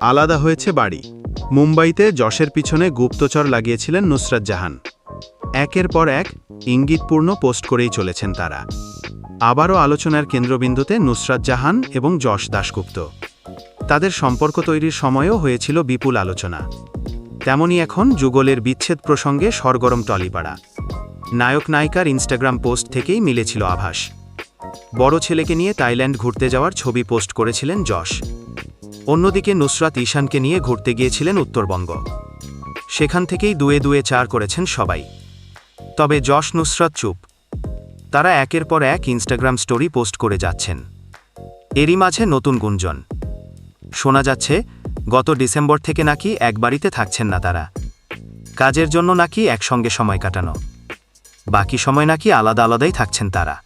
আলাদা হয়েছে বাড়ি। মুম্বাইতে যশের পিছনে গুপ্তচর লাগিয়েছিলেন নুসরাত জাহান। একের পর এক ইঙ্গিতপূর্ণ পোস্ট করেই চলেছেন তারা। আবারও আলোচনার কেন্দ্রবিন্দুতে নুসরাত জাহান এবং যশ দাশগুপ্ত। তাদের সম্পর্ক তৈরির সময়ও হয়েছিল বিপুল আলোচনা। তেমনি এখন যুগলের বিচ্ছেদ প্রসঙ্গে সরগরম টলিপাড়া। নায়ক নায়িকার ইনস্টাগ্রাম পোস্ট থেকেই মিলেছিল আভাস। বড় ছেলেকে নিয়ে তাইল্যান্ড ঘুরতে যাওয়ার ছবি পোস্ট করেছিলেন যশ। অন্যদিকে নুসরাত ঈশানকে নিয়ে ঘুরতে গিয়েছিলেন উত্তরবঙ্গ। সেখান থেকেই দুয়ে দুয়ে চার করেছেন সবাই। তবে যশ নুসরাত চুপ। তারা একের পর এক ইনস্টাগ্রাম স্টোরি পোস্ট করে যাচ্ছেন। এরই মাঝে নতুন গুঞ্জন। শোনা যাচ্ছে, গত ডিসেম্বর থেকে নাকি এক বাড়িতে থাকছেন না তারা। কাজের জন্য নাকি একসঙ্গে সময় কাটানো। বাকি সময় নাকি আলাদা আলাদাই থাকছেন তারা।